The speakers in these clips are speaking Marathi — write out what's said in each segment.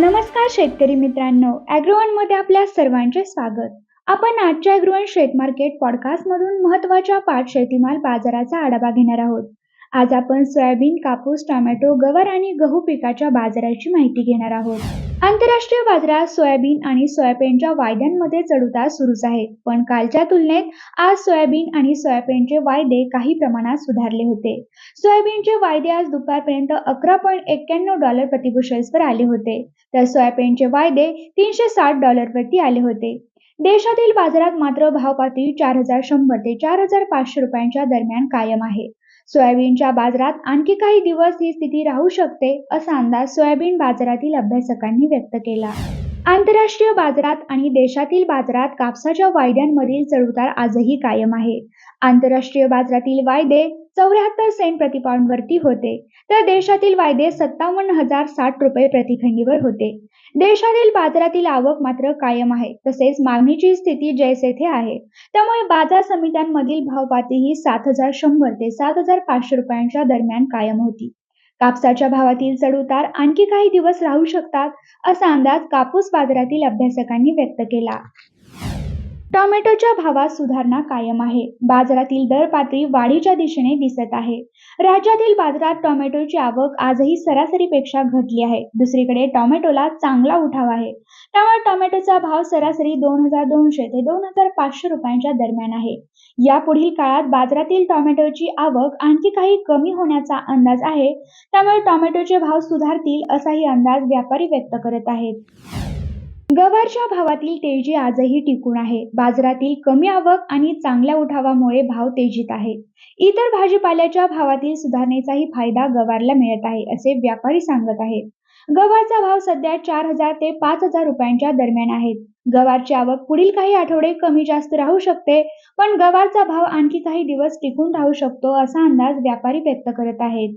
नमस्कार शेतकरी मित्रांनो ॲग्रोवनमध्ये आपल्या सर्वांचे स्वागत. आपण आजच्या ॲग्रोवन शेत मार्केट पॉडकास्टमधून महत्त्वाच्या पाच शेतीमाल बाजाराचा आढावा घेणार आहोत. आज आपण सोयाबीन कापूस टोमॅटो गवार आणि गहू पिकाच्या बाजाराची माहिती घेणार आहोत. आंतरराष्ट्रीय बाजारात सोयाबीन आणि सोयाबीनच्या वायद्यांमध्ये चढउतार सुरूच आहे. पण कालच्या तुलनेत आज सोयाबीन आणि सोयाबीनचे वायदे काही प्रमाणात सुधारले होते. सोयाबीनचे वायदे आज दुपारपर्यंत अकरा पॉईंट एक्क्याण्णव डॉलर प्रतिबुशेल्सवर आले होते. तर सोयाबीनचे वायदे तीनशे साठ डॉलरवरती आले होते. देशातील बाजारात मात्र भाव पातळी चार हजार शंभर ते चार हजार पाचशे रुपयांच्या दरम्यान कायम आहे. सोयाबीनच्या बाजारात आणखी काही दिवस ही स्थिती राहू शकते असा अंदाज सोयाबीन बाजारातील अभ्यासकांनी व्यक्त केला. आंतरराष्ट्रीय बाजारात आणि देशातील बाजारात कापसाच्या वायद्यांमधील चढउतार आजही कायम आहे. आंतरराष्ट्रीय बाजारातील वायदे चौऱ्याहत्तर सेंट प्रतिपाऊंडवरती होते. तर देशातील वायदे सत्तावन्न हजार साठ रुपये प्रतिखंडीवर होते. देशातील बाजारातील आवक मात्र कायम आहे. तसेच मागणीची स्थिती जैसेथे आहे. त्यामुळे बाजार समित्यांमधील भावपाती ही सात हजार शंभर ते सात हजार पाचशे रुपयांच्या दरम्यान कायम होती. कापसाच्या भावातील चढउतार आणखी काही दिवस राहू शकतात असा अंदाज कापूस बाजारातील अभ्यासकांनी व्यक्त केला. टोमॅटोच्या भावात सुधारणा कायम आहे. बाजारातील दर पातळी वाढीच्या दिशेने दिसत आहे. राज्यातील बाजारात टोमॅटोची आवक आजही सरासरीपेक्षा घटली आहे. दुसरीकडे टोमॅटोला चांगला उठाव आहे. त्यामुळे टोमॅटोचा भाव सरासरी दोन हजार दोनशे ते दोन हजार पाचशे रुपयांच्या दरम्यान आहे. यापुढील काळात बाजारातील टोमॅटोची आवक आणखी काही कमी होण्याचा अंदाज आहे. त्यामुळे टोमॅटोचे भाव सुधारतील असाही अंदाज व्यापारी व्यक्त करत आहेत. गवारच्या भावातील तेजी आजही टिकून आहे. बाजारातील कमी आवक आणि चांगल्या उठावामुळे भाव तेजीत आहे. इतर भाजीपाल्याच्या भावातील सुधारणेचाही फायदा गवारला मिळत आहे असे व्यापारी सांगत आहेत. गवारचा भाव सध्या चार हजार ते पाच हजार रुपयांच्या दरम्यान आहेत गवारची आवक पुढील काही आठवडे कमी जास्त राहू शकते पण गवारचा भाव आणखी काही दिवस टिकून राहू शकतो असा अंदाज व्यापारी व्यक्त करत आहेत.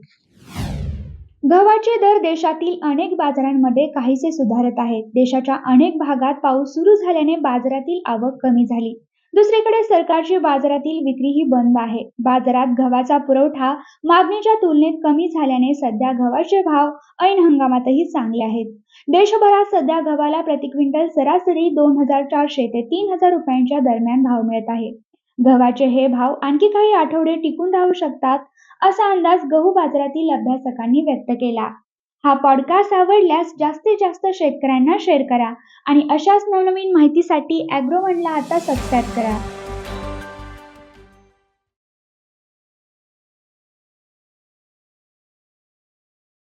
गव्हाचे दर देशातील अनेक बाजारांमध्ये काहीसे सुधारत आहेत. देशाच्या अनेक भागात पाऊस सुरू झाल्याने बाजारातील आवक कमी झाली. दुसरीकडे सरकारची बाजारातील विक्रीही बंद आहे. बाजारात गव्हाचा पुरवठा मागणीच्या तुलनेत कमी झाल्याने सध्या गव्हाचे भाव ऐन हंगामातही चांगले आहेत. देशभरात सध्या गव्हाला प्रति क्विंटल सरासरी दोन हजार चारशे ते तीन हजार रुपयांच्या दरम्यान भाव मिळत आहे. गव्हाचे हे भाव आणखी काही आठवडे टिकून राहू शकतात असा अंदाज गहू बाजारातील अभ्यासकांनी व्यक्त केला. हा पॉडकास्ट आवडल्यास जास्तीत जास्त शेतकऱ्यांना शेअर करा आणि अशाच नवनवीन माहितीसाठी ॲग्रोवनला आता सबस्क्राईब करा.